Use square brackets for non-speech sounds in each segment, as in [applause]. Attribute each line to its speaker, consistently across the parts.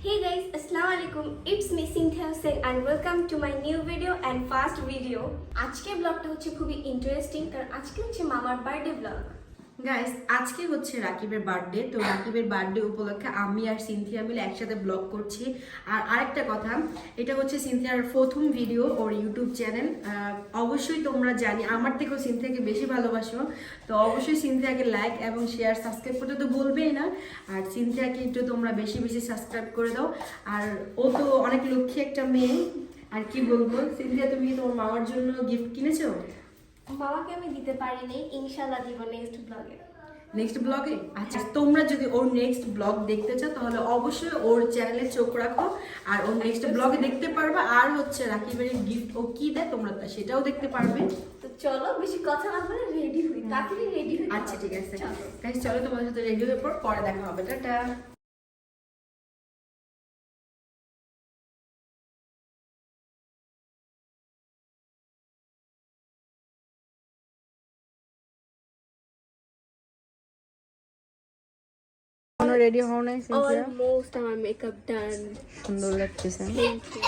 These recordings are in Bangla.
Speaker 1: Hey guys, Assalamu alaikum. It's me Cynthia Hussain and welcome to my new video and fast video. আজকের ব্লগটা হচ্ছে খুবই ইন্টারেস্টিং কারণ আজকে হচ্ছে মামার বার্থডে ব্লগ
Speaker 2: Guys আজকে হচ্ছে রাকিবের বার্থডে তো রাকিবের বার্থডে উপলক্ষে আমি আর সিনথিয়া মিলে একসাথে ব্লগ করছি। আর আরেকটা কথা, এটা হচ্ছে সিনথিয়ার প্রথম ভিডিও ওর ইউটিউব চ্যানেল অবশ্যই তোমরা জানি, আমার থেকেও সিনথিয়াকে বেশি ভালোবাসো। তো অবশ্যই সিনথিয়াকে লাইক এবং শেয়ার সাবস্ক্রাইব করতে তো বলবেই না। আর সিনথিয়াকে একটু তোমরা বেশি বেশি সাবস্ক্রাইব করে দাও। আর ও তো অনেক লক্ষ্মী একটা মেয়ে। আর কি বলব, সিনথিয়া, তুমি তোমার মামার জন্য গিফট কিনেছো?
Speaker 1: মামাকে আমি দিতে পারিনি ইনশাল্লাহ দিব নেক্সট ব্লগে
Speaker 2: নেক্সট ব্লগে আচ্ছা তোমরা যদি ওর নেক্সট ব্লগ দেখতে চাও তাহলে অবশ্যই ওর চ্যানেলে চোখ রাখো আর ওর নেক্সট ব্লগে দেখতে পারবে আর হচ্ছে রাকিবের গিফট ও কি দেয় তোমরা তা সেটাও দেখতে পারবে।
Speaker 1: তো চলো বেশি কথা না বলে রেডি হই তাড়াতাড়ি রেডি হই।
Speaker 2: আচ্ছা ঠিক আছে। গাইস চলো তোমাদের সাথে রেডি হয়ে পর পরে দেখা হবে। টাটা। রেডি হও নাই সিনথিয়া
Speaker 1: অলমোস্ট আমার মেকআপ ডান
Speaker 2: সুন্দর লাগতেছে।
Speaker 1: থ্যাংক ইউ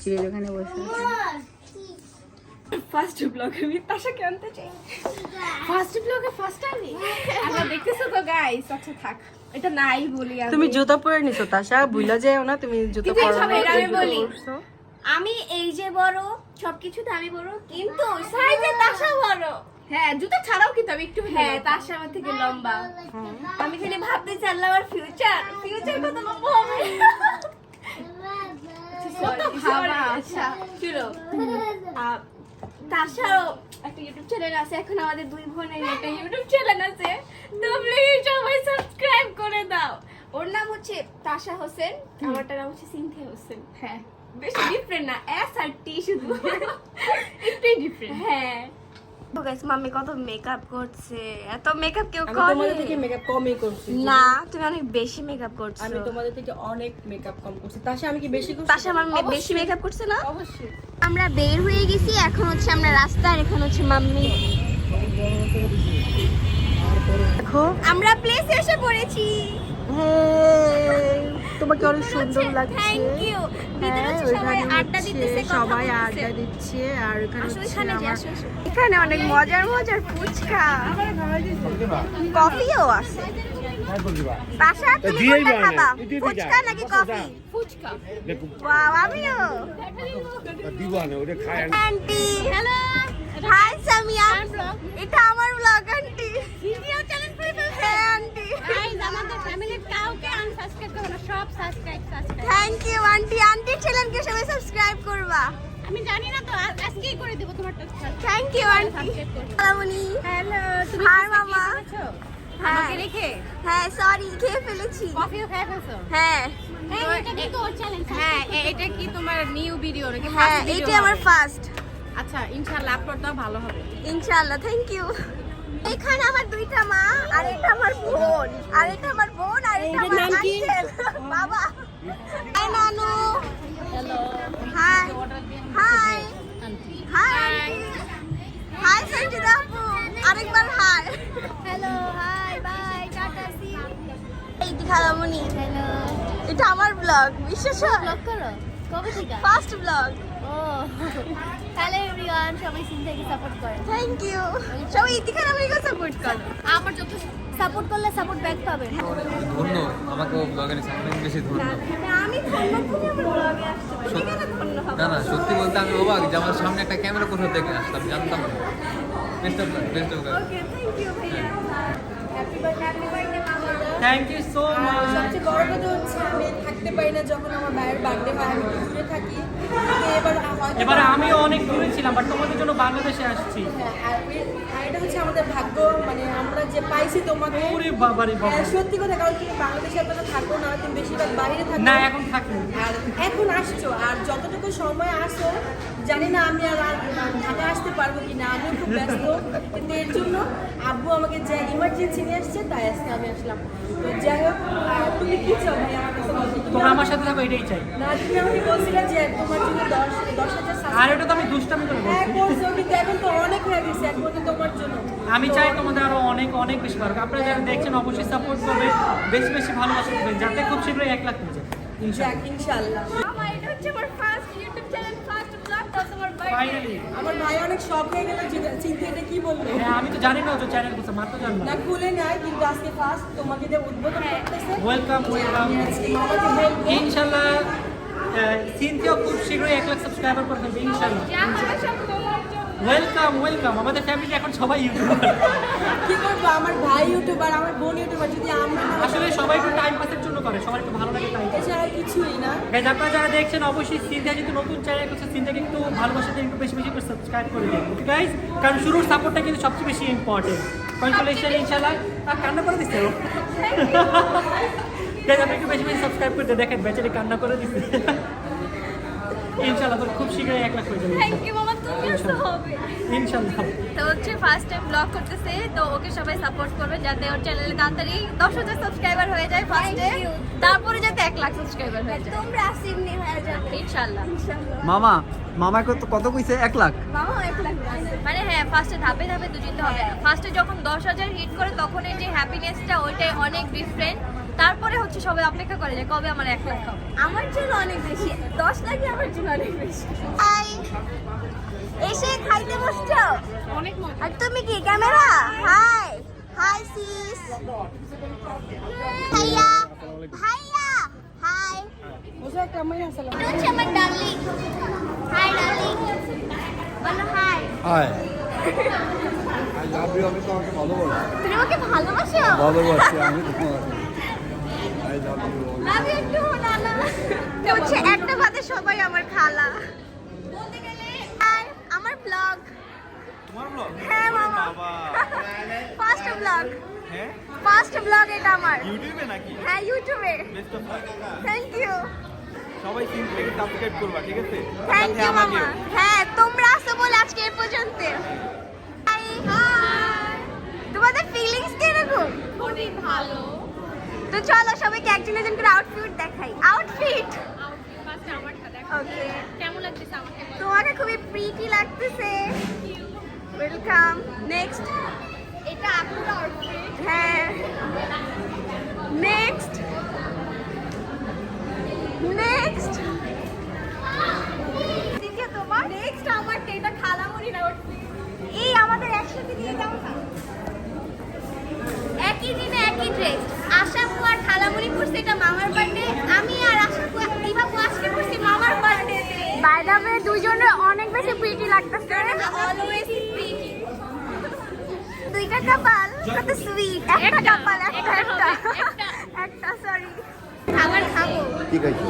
Speaker 2: চিড়ের ওখানে বসে আছে।
Speaker 1: ফার্স্ট ব্লগে আমি তাশাকে আনতে চাই। ফার্স্ট ব্লগে ফার্স্ট আমি? আমরা দেখতেছো তো গাইস আচ্ছা থাক। এটা নাই বলি আমি।
Speaker 2: তুমি জুতা পরে নিছো তাশা বুইলা যাও না তুমি জুতা পরো
Speaker 1: আমি বলি। আমি এই যে বড় সবকিছুতে আমি বড় কিন্তু সাইজে তাশা বড়। হ্যাঁ জুতো ছাড়াও কিন্তু আমি একটু হ্যাঁ তাশা আমার থেকে লম্বা। আমি খালি ভাবতে চাইলাম আমার ফিউচার ফিউচার কত লম্বা হবে? আচ্ছা তাছাড়াও একটা ইউটিউব চ্যানেল আছে এখন আমাদের দুই বোনের একটা ইউটিউব চ্যানেল আছে। তো প্লিজ সবাই সাবস্ক্রাইব করে দাও। ওর নাম হচ্ছে তাশা হোসেন আমারটার নাম হচ্ছে সিনথিয়া হোসেন। হ্যাঁ। বেশি ডিফারেন্ট না এস আর টি শুধু। একটুই ডিফারেন্ট হ্যাঁ। গাইস মাম্মি কত মেকআপ করছে। এত মেকআপ কেউ
Speaker 2: আমি
Speaker 1: করে।
Speaker 2: তোমাদের থেকে মেকআপ কমই করছি।
Speaker 1: না তুমি অনেক বেশি মেকআপ করছ।
Speaker 2: আমি তোমাদের থেকে অনেক মেকআপ কম করছি। তাশা আমি কি বেশি করছি?
Speaker 1: তাশা আমার বেশি মেকআপ করছে না?
Speaker 2: অবশ্যই।
Speaker 1: আমরা বের হয়ে গেছি এখন হচ্ছে আমরা রাস্তায় এখন হচ্ছে মাম্মি।
Speaker 2: দেখো
Speaker 1: আমরা প্লেসে এসে পড়েছি।
Speaker 2: তোমাকে অনেক সুন্দর লাগছে।
Speaker 1: ইউ ভিতরে
Speaker 2: হ্যাঁ,
Speaker 1: সবাই
Speaker 2: ওইখানে
Speaker 1: আড্ডা।
Speaker 2: দিচ্ছে আর ওখানে
Speaker 1: এখানে অনেক মজার মজার ফুচকা। কফিও আছে। বাসা তুমি কোনটা খাবা? ফুচকা নাকি কফি? ওয়াও আমিও।
Speaker 3: দিব না ওটা খায়। না
Speaker 1: আন্টি। হ্যালো। হাই সামিয়া। এটা আমার ব্লগ আন্টি। ভিডিও চ্যানেল করে ফেলছে হ্যাঁ আন্টি
Speaker 4: গাইস আমাদের ফ্যামিলির কাউকে আনসাবস্ক্রাইব করো না সব subscribe subscribe
Speaker 1: thank you aunty আন্টির চ্যানেলকে সবাই সাবস্ক্রাইব করবা।
Speaker 4: আমি জানি না তো আজকেই করে দেব তোমারটা
Speaker 1: থ্যাংক ইউ আন্টি
Speaker 4: সাবস্ক্রাইব করো। হ্যালো তুমি
Speaker 1: হাই মামা হ্যাঁ।
Speaker 4: আমাকে রেখে?
Speaker 1: হ্যাঁ সরি খেয়ে ফেলেছি।
Speaker 4: কফিও খেয়ে ফেলছো?
Speaker 1: হ্যাঁ।
Speaker 4: এটা
Speaker 5: হ্যাঁ এটা কি তোমার নিউ ভিডিও নাকি
Speaker 1: হ্যাঁ এইটা আমার ফার্স্ট
Speaker 5: আচ্ছা ইনশাআল্লাহ আপলোড দাও ভালো হবে।
Speaker 1: ইনশাআল্লাহ থ্যাংক ইউ এখানে আমার দুইটা মা আর এটা আমার বোন আর এটা আমার বোন আর এটা আমার আঙ্কেল বাবা। হাই নানু। Hello hi. Hi. Hi. Hi Sanjita আপু। আরেকবার হাই। হ্যালো হাই বাই টাটা সি এই দি খালামণি হ্যালো এটা আমার ব্লগ বিশ্বাস ব্লগ করো?
Speaker 4: কবে থেকে?
Speaker 1: ফার্স্ট ব্লগ
Speaker 4: ও। এভরিওয়ান সবাই সিনথিয়াকে সাপোর্ট করে।
Speaker 1: থ্যাংক ইউ সবাই সাপোর্ট করো।
Speaker 4: আমার যত সাপোর্ট করলে সাপোর্ট ব্যাক পাবে।
Speaker 6: ধন্য আমাকে ব্লগে বেশি ধন্য।
Speaker 1: আমি ধন্য তুমি আমার ব্লগে আসছো।
Speaker 6: না না সত্যি বলতে আমি অবাক যে আমার সামনে একটা ক্যামেরা কোথাও থেকে আসলাম জানতাম না। Best of luck best of luck
Speaker 1: okay thank you ভাইয়া। হ্যাপি বার্থডে হ্যাপি বার্থডে মামা
Speaker 7: থ্যাংক ইউ সো মাচ
Speaker 2: সবচেয়ে বড় কথা হচ্ছে আমি থাকতে পারি না যখন আমার ভাইয়ের বার্থডে হয় আমি দূরে থাকি। কিন্তু এবার
Speaker 7: আমিও অনেক দূরে ছিলাম বাট তোমাদের জন্য বাংলাদেশে আসছি।
Speaker 2: হ্যাঁ, আর এটা হচ্ছে আমাদের ভাগ্য মানে আমরা যে পাইছি তোমাকে।
Speaker 7: বাবারে বাবা
Speaker 2: হ্যাঁ, সত্যি কথা কারণ তুমি বাংলাদেশে এতটা থাকো না তুমি বেশিরভাগ বাইরে থাকো।
Speaker 7: না এখন থাকি
Speaker 2: আর এখন আসছো আর যতটুকু সময় আসো জানি না আমি আর আর ঢাকা পারব কিনা? আমি খুব ব্যস্ত। কিন্তু এর জন্য আব্বু আমাকে যে ইমার্জেন্সি নিয়ে আসছে তাই আজকে আমি আসলাম। তো যাই হোক তুমি কি চাও ভাই আমার কাছে?
Speaker 7: আমার সাথে থাকো এটাই চাই।
Speaker 2: না তুমি আমাকে বলছিলে যে তোমার জন্য দশ দশ হাজার
Speaker 7: আর এটা তো আমি দুষ্টামি করে
Speaker 2: হ্যাঁ
Speaker 7: বলছি
Speaker 2: করছ কিন্তু এখন তো অনেক হয়ে গেছে একমাত্র তোমার জন্য।
Speaker 7: আমি চাই তোমাদের আরও অনেক অনেক বেশি ভালো আপনারা যারা দেখছেন অবশ্যই সাপোর্ট করবে। বেশি বেশি ভালোবাসা করবেন যাতে খুব শীঘ্রই এক লাখ হয়ে যায়।
Speaker 2: যাক ইনশাআল্লাহ।
Speaker 1: আমার এটা হচ্ছে আমার first YouTube channel first vlog তো তোমার বার্থডে
Speaker 7: ফাইনালি
Speaker 2: আমার ভাই অনেক শখ হয়ে গেল যে চিন্তা কি বলল?
Speaker 7: হ্যাঁ আমি তো জানি না যে চ্যানেল মাত্র
Speaker 2: না
Speaker 7: জানলাম
Speaker 2: খুলে নাই কিন্তু আজকে ফার্স্ট তোমাকে যে উদ্বোধন করতেছে
Speaker 7: ওয়েলকাম সিনথিও খুব শীঘ্রই এক লাখ সাবস্ক্রাইবার করে দেবে ইনশাল্লাহ। ওয়েলকাম ওয়েলকাম আমাদের ফ্যামিলি এখন সবাই ইউটিউবার
Speaker 2: কি করব? আমার ভাই ইউটিউবার আমার বোন ইউটিউবার যদি আমরা
Speaker 7: আসলে সবাই একটু টাইম পাসের জন্য করে সবার একটু ভালো লাগে তাই
Speaker 2: এছাড়া কিছুই না।
Speaker 7: গাইজ আপনারা যারা দেখছেন অবশ্যই সিনথিয়া যেহেতু নতুন চ্যানেল করছে সিনথিয়াকে একটু ভালোবাসা দিয়ে একটু বেশি বেশি করে সাবস্ক্রাইব করে দিন। ওকে গাইজ কারণ শুরুর সাপোর্টটা কিন্তু সবচেয়ে বেশি ইম্পর্টেন্ট কনসোলেশন ইনশাল্লাহ আর কান্না করে দিচ্ছে গাইজ আপনি একটু বেশি বেশি সাবস্ক্রাইব করতে দেখেন বেচারি কান্না করে দিচ্ছে ইনশাল্লাহ তোর খুব শীঘ্রই এক লাখ হয়ে যাবে।
Speaker 1: থ্যাংক ইউ মামা তুমিও তো হবে।
Speaker 7: ইনশাল্লাহ
Speaker 1: তো হচ্ছে ফার্স্ট টাইম ব্লগ করতেছে তো ওকে সবাই সাপোর্ট করবে যাতে ওর চ্যানেলে তাড়াতাড়ি দশ হাজার সাবস্ক্রাইবার হয়ে যায় ফার্স্টে তারপরে যাতে এক লাখ সাবস্ক্রাইবার হয়ে যায়। তোমরা সিমনি হয়ে যাবে। ইনশাল্লাহ
Speaker 8: মামা মামা কত কত কইছে? এক লাখ।
Speaker 1: মামা এক লাখ মানে হ্যাঁ ফার্স্টে ধাপে ধাপে দুজিতে হবে। ফার্স্টে যখন দশ হাজার হিট করে তখন এই যে হ্যাপিনেসটা ওইটাই অনেক ডিফারেন্ট তারপরে হচ্ছে সবাই অপেক্ষা করে যে কবে আমার এক লাখ হবে। আমার জন্য অনেক বেশি। দশ লাখই আমার জন্য অনেক বেশি। এসে খাইতে বসছো?
Speaker 4: অনেক
Speaker 1: আর তুমি কি ক্যামেরা? হাই হাই সিস ভাইয়া ভাইয়া হাই।
Speaker 2: সালাম
Speaker 1: এটা আমার ডার্লিং। Hi darling. বলো hi.
Speaker 3: Hi. I love you আমি তোমাকে ভালোবাসি
Speaker 1: তুমি আমাকে ভালোবাসো?
Speaker 3: ভালোবাসি আমি তোমাকে I love you
Speaker 1: love you too নানা হচ্ছে একটা ভাতে সবাই আমার খালা। বলতে গেলে আর আমার ব্লগ
Speaker 3: তোমার ব্লগ
Speaker 1: হ্যাঁ মামা। ফার্স্ট ব্লগ [laughs]
Speaker 3: হ্যাঁ?
Speaker 1: ফার্স্ট ব্লগ এটা আমার।
Speaker 3: ইউটিউবে নাকি?
Speaker 1: হ্যাঁ ইউটিউবে
Speaker 3: best of luck
Speaker 1: thank you
Speaker 3: সবাই সিম্পলি সাবস্ক্রাইব করবা ঠিক আছে?
Speaker 1: থ্যাংক ইউ মামা। হ্যাঁ তোমরা আসো বলে আজকে এ পর্যন্ত। হাই তোমাদের ফিলিংস কীরকম?
Speaker 4: খুবই ভালো।
Speaker 1: তো চলো সবাইকে একজন একজন করে আউটফিট দেখাই। আউটফিট ওকে
Speaker 4: কেমন লাগতেছে আমাকে
Speaker 1: তোমাকে খুবই প্রিটি লাগতেছে। ওয়েলকাম নেক্সট
Speaker 4: এটা আপুর আউটফিট
Speaker 1: হ্যাঁ। নেক্সট নেক্সট দিকে তোমার? নেক্সট আমার এটা খালামুড়ির আউটফিট এই আমাদের একসাথে দিয়ে দাও না। একই দিনে একই ড্রেস আশাপু আর খালামুড়ি পরছে এটা মামার বার্থডে আমি আর আশাপু দিবাপু আজকে পরছি মামার বার্থডে বাই দ্য ওয়ে দুইজনের অনেক বেশি প্রিটি লাগতেছে। অলওয়েজ প্রিটি দুইটা কাপাল কত সুইট একটা কাপাল একটা একটা একটা। সরি খাবার খাব।
Speaker 3: ঠিক আছে।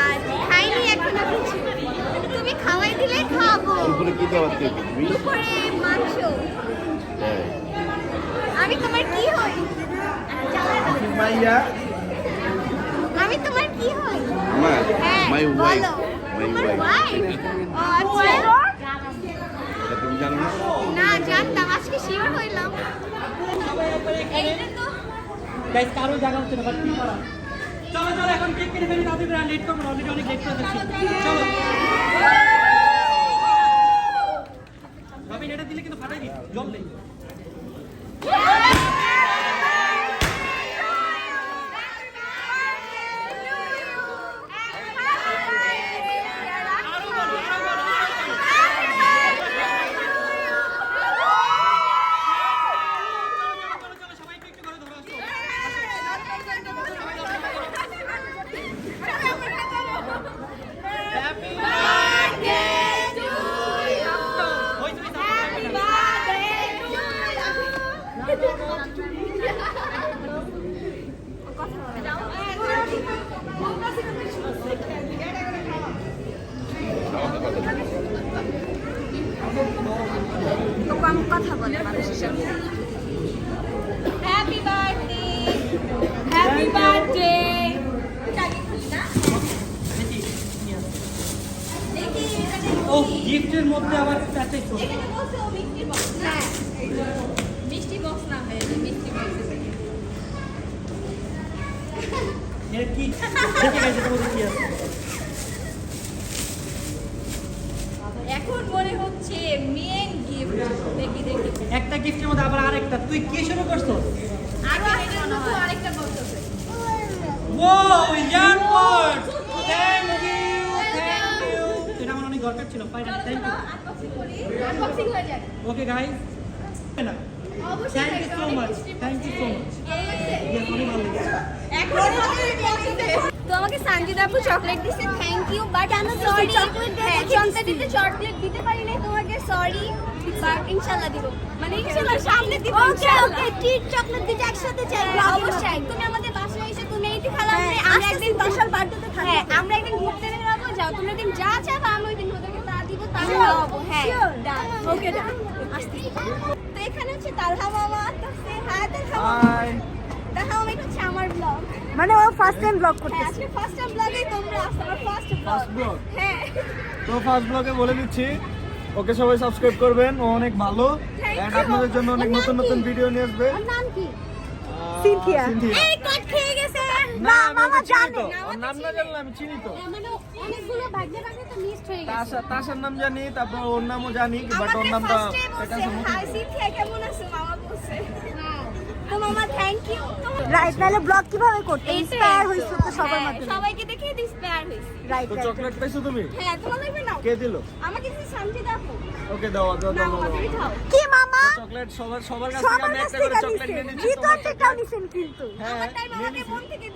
Speaker 1: আর খাইনি এখনও কিছু তুমি খাওয়াই দিলে খাব।
Speaker 3: দুপুরে কি দাওয়াত দিবে তুমি?
Speaker 1: দুপুরে মাংস।
Speaker 3: হ্যাঁ।
Speaker 1: আমি তোমার কি হই
Speaker 3: মাইয়া
Speaker 1: আমি তোমার কি হই
Speaker 3: আমার?
Speaker 1: হ্যাঁ
Speaker 3: মাই ওয়াইফ মাই ওয়াইফ?
Speaker 1: ও আচ্ছা।
Speaker 3: তুমি জানো না?
Speaker 1: না জানতাম আজকে শিওর হইলাম। এইটা তো
Speaker 7: গাইজ কারও জায়গা হচ্ছে না বাট কি করা চলো চলো এখন কেক কেটে ফেলি তাদের লেট করব অলরেডি অনেক লেট করে যাচ্ছি। চলো। ভাবি এটা দিলে কিন্তু ফাটাই দিই জল নেই আরও বলো আরও বলো চলো চলো সবাই একটু একটু করে ধরো আসো হ্যাপি ওই তুমি সামনে
Speaker 1: কথা বলে মানুষের সাথে হ্যাপি বার্থডে হ্যাপি বার্থডে
Speaker 7: ও গিফটের মধ্যে আবার প্যাকেজ
Speaker 1: হ্যাঁ। মিষ্টি বক্স না হয়ে মিষ্টি বক্স
Speaker 7: এর কি? কি দেখে গেছে তোমাদের কি আছে?
Speaker 1: এখন মনে হচ্ছে মেন গিফট দেখি দেখি।
Speaker 7: একটা গিফটের মধ্যে আবার আরেকটা। তুই কি শুরু করছ?
Speaker 1: আরও আরেকটা
Speaker 7: থ্যাংক ইউ এটা আমার অনেক দরকার ছিল। ফাইনালি থ্যাংক ইউ
Speaker 1: আনবক্সিং করি। আনবক্সিং হয়ে যাক।
Speaker 7: ওকে গাইস না thank you so much thank you so much অনেক ভালো লেগেছে
Speaker 1: তো আমাকে সঞ্জিত আপু চকলেট দিছে থ্যাংক ইউ বাট আমি সরি চকলেট দিতে চকলেট দিতে পারি নাই তোমাকে সরি বাট ইনশাআল্লাহ দিব মানে ইনশাআল্লাহ সামনে দিব ওকে ওকে ট্রিট চকলেট দিতে একসাথে চাই অবশ্যই তুমি আমাদের বাসায় এসে তুমি এইটি খালা আমরা একদিন বাসার বার্থডেতে থাকব হ্যাঁ আমরা একদিন ঘুরতে বের হব যাও তুমি একদিন যা চাইবা আমি ওই দিন ওদেরকে তা দিব তা খাওয়াবো হ্যাঁ ডান ওকে ডান তো এখানে হচ্ছে তালহা মামা তো সে হাই তালহা তালহা মামা এটা হচ্ছে আমার ব্লগ
Speaker 9: মানে ও ফার্স্ট টাইম ব্লগ
Speaker 1: হ্যাঁ
Speaker 9: করতেছে।
Speaker 1: আজকে ফার্স্ট টাইম ব্লগে তোমরা আসছো আমার ফার্স্ট ব্লগ? হ্যাঁ।
Speaker 3: তো ফার্স্ট ব্লগে বলে দিচ্ছি ওকে সবাই সাবস্ক্রাইব করবেন ও অনেক ভালো। এন্ড আপনাদের জন্য অনেক নতুন নতুন ভিডিও নিয়ে আসবে।
Speaker 1: নাম কি?
Speaker 9: সিনথিয়া
Speaker 3: সিনথিয়া
Speaker 1: এই কট খেয়ে গেছে
Speaker 3: না
Speaker 9: মামা জানে।
Speaker 3: ওর নাম না জানলে আমি চিনি তো।
Speaker 4: মানে অনেকগুলো ভাগ্যে ভাগ্যে তো মিসড হয়ে গেছে।
Speaker 3: তাশা তাশার নাম জানি তারপর ওর নামও জানি বাট ওর নামটা এটা সম্ভব
Speaker 1: হাই সিনথিয়া কেমন আছো? মামা বলছে তো মামা থ্যাংক ইউ
Speaker 9: রাইট নাহলে ব্লগ কীভাবে করতে? ইন্সপায়ার হইছো তো। সবার মাধ্যমে?
Speaker 1: সবাইকে দেখে ইন্সপায়ার হইছি
Speaker 9: রাইট
Speaker 3: তো চকলেট পাইছো তুমি?
Speaker 1: হ্যাঁ তোমার লাগবে না।
Speaker 3: কে দিল?
Speaker 1: আমাকে কিছু শান্তি দেখো
Speaker 3: ওকে দাও দাও দাও
Speaker 9: কি মামা?
Speaker 3: চকলেট সবার সবার কাছ থেকে আমি একটা করে চকলেট নিয়ে নিচ্ছি তোমার
Speaker 9: অর্ধেকটাও নিছেন কিন্তু।
Speaker 3: হ্যাঁ
Speaker 1: আমার টাইম
Speaker 3: নিয়ে
Speaker 1: আমাকে
Speaker 3: নিছি।
Speaker 1: মন থেকে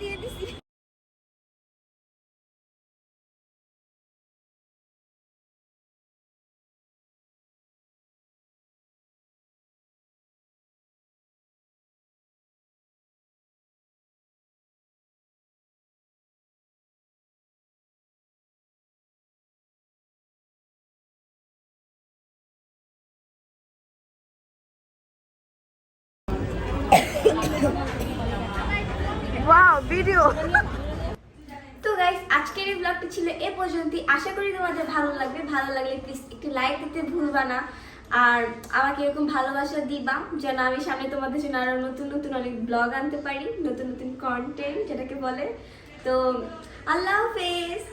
Speaker 9: ভিডিও।
Speaker 1: তো গাইস আজকের এই ব্লগটা ছিল এ পর্যন্ত আশা করি তোমাদের ভালো লাগবে। ভালো লাগলে প্লিজ একটু লাইক দিতে ভুলবা না। আর আমাকে এরকম ভালোবাসা দিবা, যেন আমি সামনে তোমাদের জন্য আরও নতুন নতুন অনেক ব্লগ আনতে পারি, নতুন নতুন কন্টেন্ট যেটাকে বলে। তো, আল্লাহ হাফেজ।